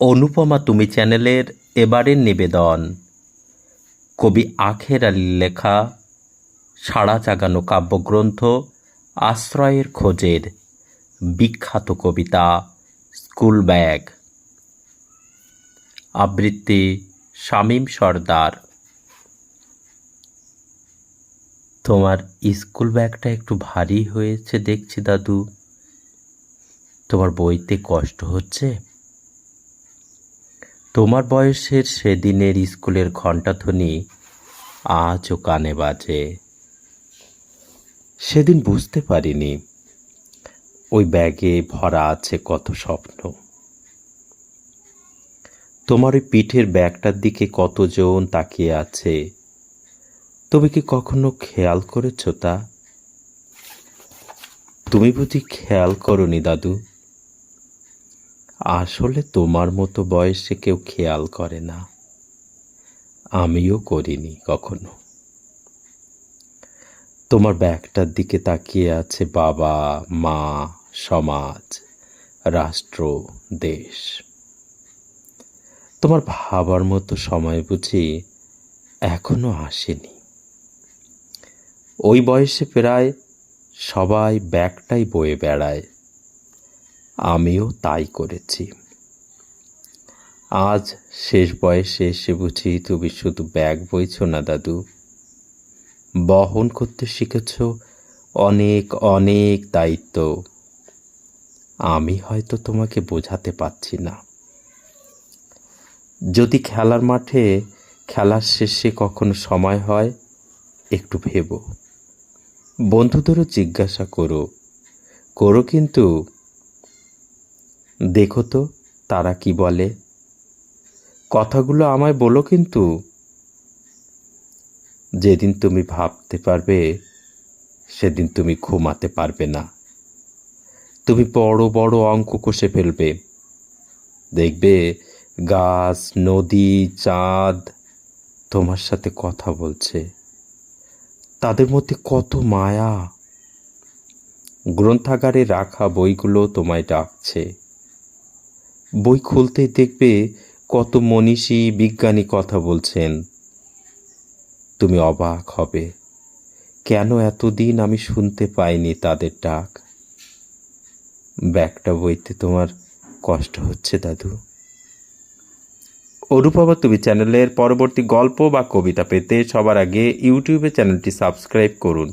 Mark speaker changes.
Speaker 1: অনুপমা তুমি চ্যানেলের এবারের নিবেদন। কবি আখের আলীর লেখা, সাড়া জাগানো কাব্যগ্রন্থ, আশ্রয়ের খোঁজের বিখ্যাত কবিতা, স্কুল ব্যাগ। আবৃত্তি, শামীম সর্দার। তোমার স্কুল ব্যাগটা একটু ভারী হয়েছে দেখছি দাদু। তোমার বইতে কষ্ট হচ্ছে? তোমার বয়সের সেদিনের স্কুলের ঘণ্টাধ্বনি আজও কানে বাজে। সেদিন বুঝতে পারিনি, ওই ব্যাগে ভরা আছে কত স্বপ্ন। তোমার ওই পিঠের ব্যাগটার দিকে কতজন তাকিয়ে আছে, তুমি কি কখনো খেয়াল করেছ তা? তুমি বুঝি খেয়াল করনি দাদু। আসলে তোমার মতো বয়সে কেউ খেয়াল করে না। আমিও করিনি কখনো। তোমার ব্যাগটার দিকে তাকিয়ে আছে বাবা, মা, সমাজ, রাষ্ট্র, দেশ। তোমার ভাবার মতো সময় বুঝি এখনও আসেনি। ওই বয়সে প্রায় সবাই ব্যাগটাই বয়ে বেড়ায়। আমিও তাই করেছি। আজ শেষ বয়সে এসে বুঝি তুমি শুধু ব্যাগ বইছ না, দাদু। বহন করতে শিখেছ অনেক অনেক দায়িত্ব। আমি হয়তো তোমাকে বোঝাতে পারছি না। যদি খেলার মাঠে খেলার শেষে কখনো সময় হয়, একটু ভেবো। বন্ধুদেরও জিজ্ঞাসা করো। করো কিন্তু দেখো তো, তারা কি বলে? কথাগুলো আমায় বলো কিন্তু। যেদিন তুমি ভাবতে পারবে, সেদিন তুমি ঘুমাতে পারবে না। তুমি বড় বড় অঙ্ক কষে ফেলবে। দেখবে গাছ, নদী, চাঁদ তোমার সাথে কথা বলছে। তাদের মধ্যে কত মায়া। গ্রন্থাগারে রাখা বইগুলো তোমায় ডাকছে। বই খুলতেই দেখবে কত মনীষী বিজ্ঞানী কথা বলছেন। তুমি অবাক হবে। কেন এতদিন আমি শুনতে পাইনি তাদের ডাক? ব্যাগটা বইতে তোমার কষ্ট হচ্ছে, দাদু। অনুপমা, তুমি চ্যানেলের পরবর্তী গল্প বা কবিতা পেতে সবার আগে ইউটিউবে চ্যানেলটি সাবস্ক্রাইব করুন।